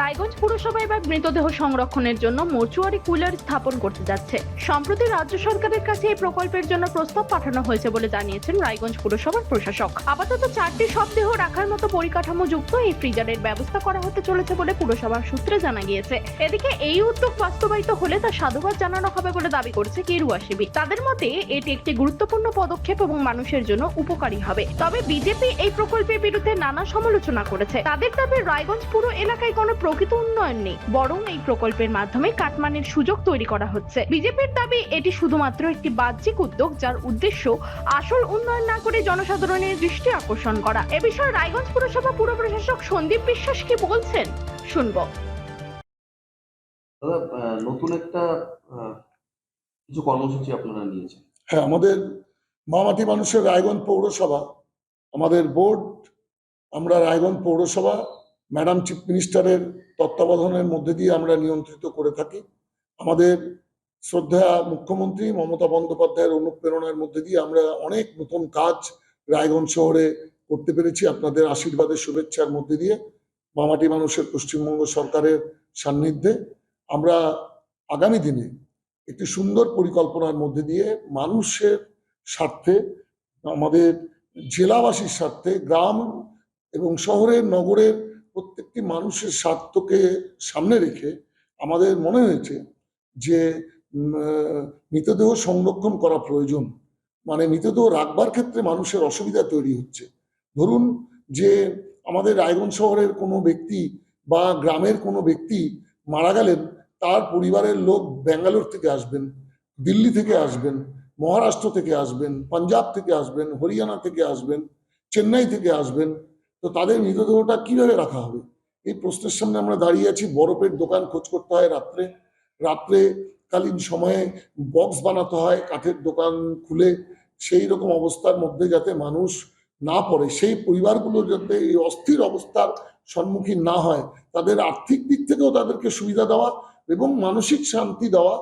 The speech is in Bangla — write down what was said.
রায়গঞ্জ পুরসভা এবার মৃতদেহ সংরক্ষণের জন্য মর্চুয়ারি কুলার স্থাপন করতে যাচ্ছে। সম্প্রতি রাজ্য সরকারের কাছে এই প্রকল্পের জন্য প্রস্তাব পাঠানো হয়েছে বলে জানিয়েছেন রায়গঞ্জ পুরসভার প্রশাসক। আপাতত চারটি শবদেহ রাখার মতো পরিকাঠামো যুক্ত এই ফ্রিজারের ব্যবস্থা করা হতে চলেছে বলে পুরসভার সূত্রে জানা গিয়েছে। এদিকে এই উদ্যোগ বাস্তবায়িত হলে তা সাধুবাদ জানানো হবে বলে দাবি করছে কেরুয়া শিবির। তাদের মতে, এটি একটি গুরুত্বপূর্ণ পদক্ষেপ এবং মানুষের জন্য উপকারী হবে। তবে বিজেপি এই প্রকল্পের বিরুদ্ধে নানা সমালোচনা করেছে। তাদের দাবি, রায়গঞ্জ পুরো এলাকায় কোনো প্রকৃত উন্নয়ন নেই বরং এই প্রকল্পের মাধ্যমে কাটমানের সুযোগ তৈরি করা হচ্ছে। বিজেপির দাবি এটি শুধুমাত্র একটি বাহ্যিক উদ্যোগ যার উদ্দেশ্য আসল উন্নয়ন না করে জনসাধারণের দৃষ্টি আকর্ষণ করা। এ বিষয়ে রায়গঞ্জ পুরসভা পুর প্রশাসক সন্দীপ বিশ্বাস কি বলছেন? শুনব। নতুন একটা কিছু কর্মসূচি আপনারা নিয়েছেন। হ্যাঁ আমাদের মামাটি মানুষের রায়গঞ্জ পৌরসভা আমাদের বোর্ড আমরা রায়গঞ্জ পৌরসভা ম্যাডাম চিফ মিনিস্টারের তত্ত্বাবধানের মধ্যে দিয়ে আমরা নিয়ন্ত্রিত করে থাকি। আমাদের শ্রদ্ধা মুখ্যমন্ত্রী মমতা বন্দ্যোপাধ্যায়ের অনুপ্রেরণার মধ্যে দিয়ে আমরা অনেক নতুন কাজ রায়গঞ্জ শহরে করতে পেরেছি আপনাদের আশীর্বাদের শুভেচ্ছার মধ্যে দিয়ে। মামাটি মানুষের পশ্চিমবঙ্গ সরকারের সান্নিধ্যে আমরা আগামী দিনে একটি সুন্দর পরিকল্পনার মধ্যে দিয়ে মানুষের স্বার্থে, আমাদের জেলাবাসীর স্বার্থে, গ্রাম এবং শহরের, নগরের প্রত্যেকটি মানুষের স্বার্থকে সামনে রেখে আমাদের মনে হয়েছে যে মৃতদেহ সংরক্ষণ করা প্রয়োজন। মানে মৃতদেহ রাখবার ক্ষেত্রে মানুষের অসুবিধা তৈরি হচ্ছে। ধরুন যে, আমাদের রায়গঞ্জ শহরের কোনো ব্যক্তি বা গ্রামের কোনো ব্যক্তি মারা গেলেন, তার পরিবারের লোক ব্যাঙ্গালোর থেকে আসবেন, দিল্লি থেকে আসবেন, মহারাষ্ট্র থেকে আসবেন, পাঞ্জাব থেকে আসবেন, হরিয়ানা থেকে আসবেন, চেন্নাই থেকে আসবেন তো তাদের মৃতদেহটা কীভাবে রাখা হবে? এই প্রশ্নের সামনে আমরা দাঁড়িয়ে আছি। বরফের দোকান খোঁজ করতে হয় রাত্রে। রাত্রে কালীন সময়ে বক্স বানাতে হয়, কাঠের দোকান খুলে। সেই রকম অবস্থার মধ্যে যাতে মানুষ না পড়ে। সেই পরিবারগুলো যাতে এই অস্থির অবস্থার সম্মুখীন না হয়, তাদের আর্থিক দিক থেকেও তাদেরকে সুবিধা দেওয়া এবং মানসিক শান্তি দেওয়া